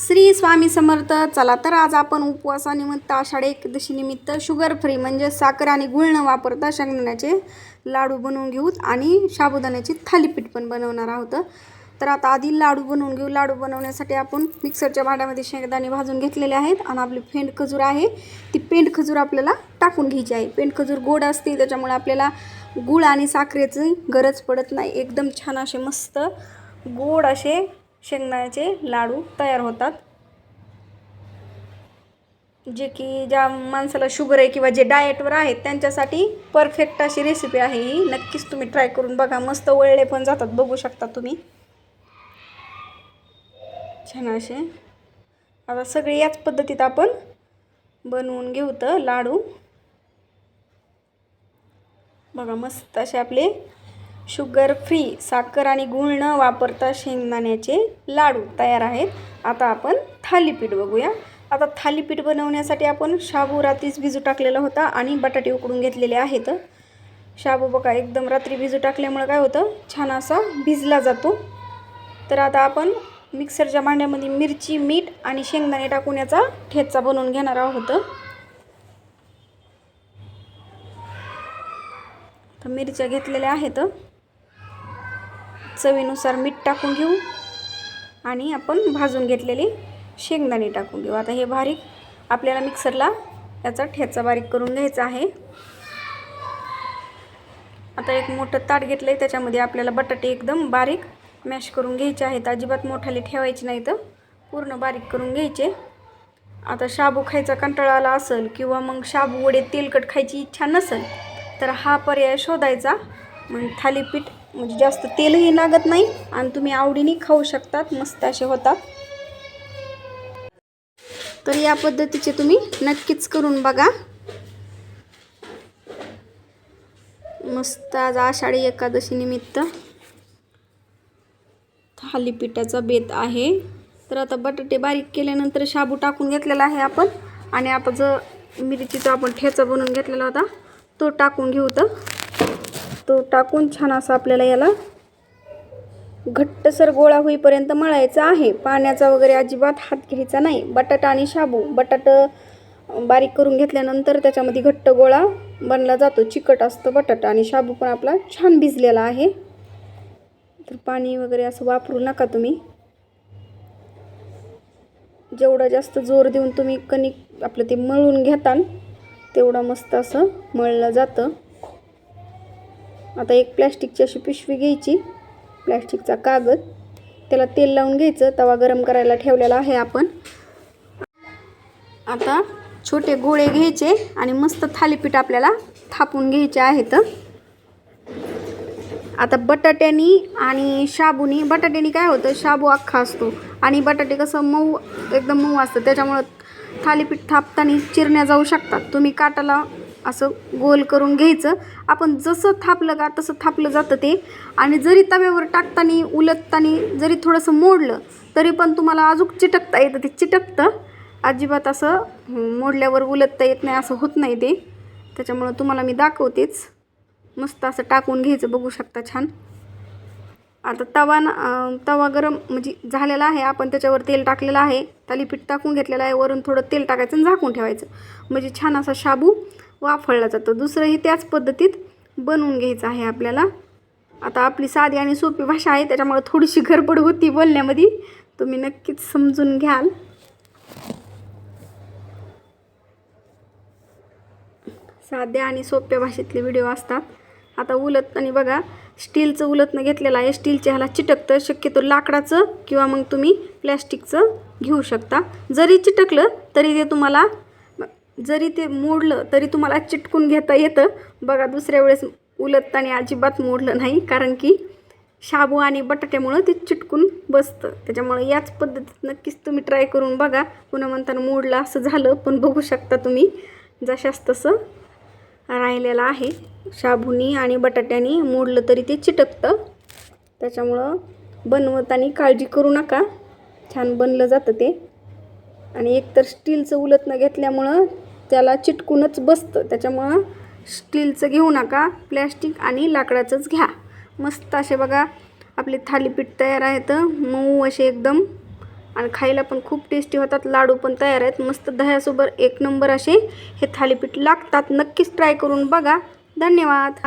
श्री स्वामी समर्थ चला तर आज आपण उपवासानिमित्त आषाढी एकदशीनिमित्त शुगर फ्री म्हणजे साखर आणि गुळ न वापरता शेंगदाण्याचे लाडू बनवून घेऊ आणि साबुदाण्याची थालीपीठ पण बनवणार आहोत. तर आता आधी लाडू बनवून घेऊ. लाडू बनवण्यासाठी आपण मिक्सरच्या भांड्यामध्ये शेंगदाणे भाजून घेतलेले आहेत आणि आपली फेंड खजूर आहे. ती पेंड खजूर आपल्याला टाकून घ्यायची आहे. पेंड खजूर गोड असते त्याच्यामुळे आपल्याला गुळ आणि साखरेची गरज पडत नाही. एकदम छान असे मस्त गोड असे शेंगदाण्याचे लाडू तयार होतात. जे की ज्या माणसाला शुगर आहे किंवा जे डाएटवर आहेत त्यांच्यासाठी परफेक्ट अशी रेसिपी आहे ही. नक्कीच तुम्ही ट्राय करून बघा. मस्त वळले पण जातात. बघू शकता तुम्ही. छान असे. आता सगळे याच पद्धतीत आपण बनवून घेऊ तर लाडू. बघा मस्त असे आपले शुगर फ्री साखर आणि गूळ न वापरता शेंगदाण्याचे लाडू तयार आहेत. आता आपण थालीपीठ बघूया. आता थालीपीठ बनवण्यासाठी आपण शाबू रात्रीच भिजू टाकलेला होता आणि बटाटे उकडून घेतलेले आहेत. शाबू बघा एकदम रात्री भिजू टाकल्यामुळं काय होतं? छान असा भिजला जातो. तर आता आपण मिक्सरच्या भांड्यामध्ये मिरची मीठ आणि शेंगदाणे टाकून याचा ठेचा बनवून घेणार आहोत. तर मिरच्या घेतलेल्या आहेत. चवीनुसार मीठ टाकून घेऊ आणि आपण भाजून घेतलेले शेंगदाणे टाकून घेऊ. आता हे बारीक आपल्याला मिक्सरला याचा ठेचा बारीक करून घ्यायचा आहे. आता एक मोठं ताट घेतलं आहे त्याच्यामध्ये आपल्याला बटाटे एकदम बारीक मॅश करून घ्यायचे आहेत. अजिबात मोठाले ठेवायचे नाही तर पूर्ण बारीक करून घ्यायचे. आता शाबू खायचा कंटाळा आला असेल किंवा मग शाबू वडे तेलकट खायची इच्छा नसेल तर हा पर्याय शोधायचा. मग थालीपीठ म्हणजे जास्त तेलही लागत नाही आणि तुम्ही आवडीने खाऊ शकतात मस्त असे होतात. तर या पद्धतीचे तुम्ही नक्कीच करून बघा. मस्त आज आषाढी एकादशी निमित्त थालीपीठाचा बेत आहे. तर आता बटाटे बारीक केल्यानंतर शाबू टाकून घेतलेला आहे आपण. आणि आता जो मिरचीचा आपण ठेचा बनवून घेतलेला होता तो टाकून घेऊ तर. तो टाकून छान असा आपल्याला याला घट्टसर गोळा होईपर्यंत मळायचा आहे. पाण्याचा वगैरे अजिबात हात घ्यायचा नाही. बटाटा आणि शाबू. बटाटं बारीक करून घेतल्यानंतर त्याच्यामध्ये घट्ट गोळा बनला जातो. चिकट असतं बटाटा आणि शाबू पण आपला छान भिजलेला आहे. तर पाणी वगैरे असं वापरू नका तुम्ही. जेवढा जास्त जोर देऊन तुम्ही कणिक आपलं ते मळून घेताल तेवढं मस्त असं मळलं जातं. आता एक प्लॅस्टिकची अशी पिशवी घ्यायची. प्लॅस्टिकचा कागद. त्याला तेल लावून घ्यायचं. तवा गरम करायला ठेवलेला आहे आपण. आता छोटे गोळे घ्यायचे आणि मस्त थालीपीठ आपल्याला थापून घ्यायचे आहेत. आता बटाट्यानी आणि शाबूनी बटाट्यानी काय होतं? शाबू अख्खा असतो. आणि बटाटे कसं मऊ एकदम मऊ असतं. त्याच्यामुळं थालीपीठ थापताना चिरण्या जाऊ शकतात. तुम्ही काटाला असं गोल करून घ्यायचं. आपण जसं थापलं का तसं थापलं जातं ते. आणि जरी तव्यावर टाकताना उलटताना जरी थोडंसं मोडलं तरी पण तुम्हाला अजून चिटकता येतं. ते चिटकतं. अजिबात असं मोडल्यावर उलटता येत नाही असं होत नाही ते. त्याच्यामुळं तुम्हाला मी दाखवतेच. मस्त असं टाकून घ्यायचं. बघू शकता छान. आता तवा ना तवा गरम म्हणजे झालेला आहे. आपण त्याच्यावर तेल टाकलेलं आहे. थालीपीठ टाकून घेतलेलं आहे. वरून थोडं तेल टाकायचं आणि झाकून ठेवायचं. म्हणजे छान असा शाबू. वाफळला जातो. दुसरंही त्याच पद्धतीत बनवून घ्यायचं आहे आपल्याला. आता आपली साधी आणि सोपी भाषा आहे त्याच्यामुळे थोडीशी गडबड होती बोलण्यामध्ये. तुम्ही नक्कीच समजून घ्याल. साध्या आणि सोप्या भाषेतले व्हिडिओ असतात. आता उलत आणि बघा स्टीलचं उलतनं घेतलेलं आहे. स्टीलच्या ह्याला चिटकतं शक्यतो लाकडाचं किंवा मग तुम्ही प्लॅस्टिकचं घेऊ शकता. जरी चिटकलं तरी ते तुम्हाला जरी ते मोडलं तरी तुम्हाला चिटकून घेता येतं. बघा दुसऱ्या वेळेस उलटताना अजिबात मोडलं नाही कारण की शाबू आणि बटाट्यामुळं ते चिटकून बसतं. त्याच्यामुळं याच पद्धतीत नक्कीच तुम्ही ट्राय करून बघा. पुन्हा म्हणताना मोडलं असं झालं पण बघू शकता तुम्ही. जशास तसं राहिलेलं आहे. शाबूनी आणि बटाट्यानी मोडलं तरी ते चिटकतं. त्याच्यामुळं बनवताना काळजी करू नका. छान बनलं जातं ते. आणि एकतर स्टीलचं उलटणं घेतल्यामुळं त्याला चिटकूनच बसतं. त्याच्यामुळं स्टीलचं घेऊ नका प्लॅस्टिक आणि लाकडाचंच घ्या. मस्त असे बघा आपले थालीपीठ तयार आहेत. मऊ असे एकदम. आणि खायला पण खूप टेस्टी होतात. लाडू पण तयार आहेत. मस्त दह्यासोबत एक नंबर असे हे थालीपीठ लागतात. नक्कीच ट्राय करून बघा. धन्यवाद.